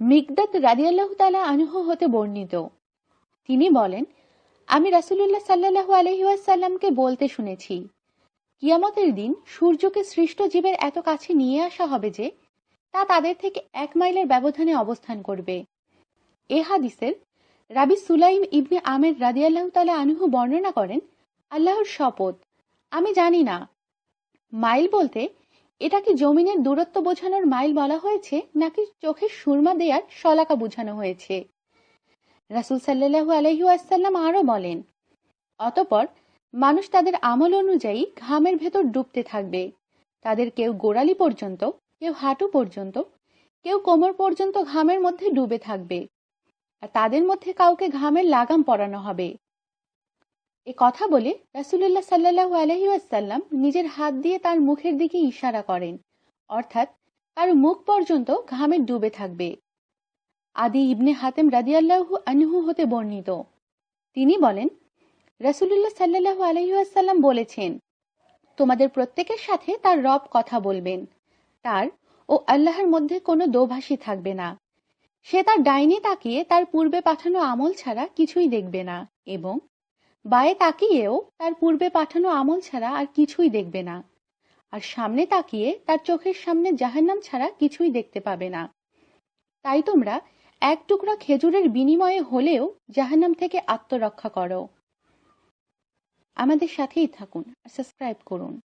মিকদাদ রাদিয়াল্লাহু তালা আনহু হতে বর্ণিত। তিনি বলেন, আমি রাসূলুল্লাহ সাল্লাল্লাহু আলাইহি ওয়াসাল্লামকে বলতে শুনেছি, কিয়ামতের দিন সূর্যকে সৃষ্ট জীবের এত কাছে নিয়ে আসা হবে যে, তা তাদের থেকে এক মাইলের ব্যবধানে অবস্থান করবে। এ হাদিসের রাবি সুলাইম ইবনে আমের রাদিয়াল্লাহু তালা আনহু বর্ণনা করেন, আল্লাহর শপথ। আমি জানি না। মাইল বলতে এটা কি জমিনের দূরত্ব বোঝানোর মাইল বলা হয়েছে, নাকি চোখের সুরমা দেয়ার শলাকা বোঝানো হয়েছে? রাসূল সাল্লাল্লাহু আলাইহি ওয়াসাল্লাম আরও বলেন, অতপর মানুষ তাদের আমল অনুযায়ী ঘামের ভেতর ডুবতে থাকবে। তাদের কেউ গোড়ালি পর্যন্ত, কেউ হাঁটু পর্যন্ত, কেউ কোমর পর্যন্ত ঘামের মধ্যে ডুবে থাকবে। আর তাদের মধ্যে কাউকে ঘামের লাগাম পরানো হবে। এ কথা বলে রাসূলুল্লাহ সাল্লাল্লাহু আলাইহি ওয়াসাল্লাম নিজের হাত দিয়ে তার মুখের দিকে ইশারা করেন। অর্থাৎ তার মুখ পর্যন্ত ঘামে ডুবে থাকবে। আদি ইবনে হাতেম রাদিয়াল্লাহু আনহু হতে বর্ণিত। তিনি বলেন, রাসূলুল্লাহ সাল্লাল্লাহু আলাইহি ওয়াসাল্লাম বলেছেন, তোমাদের প্রত্যেকের সাথে তার রব কথা বলবেন। তার ও আল্লাহর মধ্যে কোনো দোভাষী থাকবে না। সে তার ডাইনে তাকিয়ে তার পূর্বে পাঠানো আমল ছাড়া কিছুই দেখবে না এবং বায়ে তাকিয়েও তার পূর্বে পাঠানো আমল ছাড়া আর কিছুই দেখবে না। আর সামনে তাকিয়ে তার চোখের সামনে জাহান্নাম ছাড়া কিছুই দেখতে পাবে না। তাই তোমরা এক টুকরা খেজুরের বিনিময়ে হলেও জাহান্নাম থেকে আত্মরক্ষা করো। আমাদের সাথেই থাকুন আর সাবস্ক্রাইব করুন।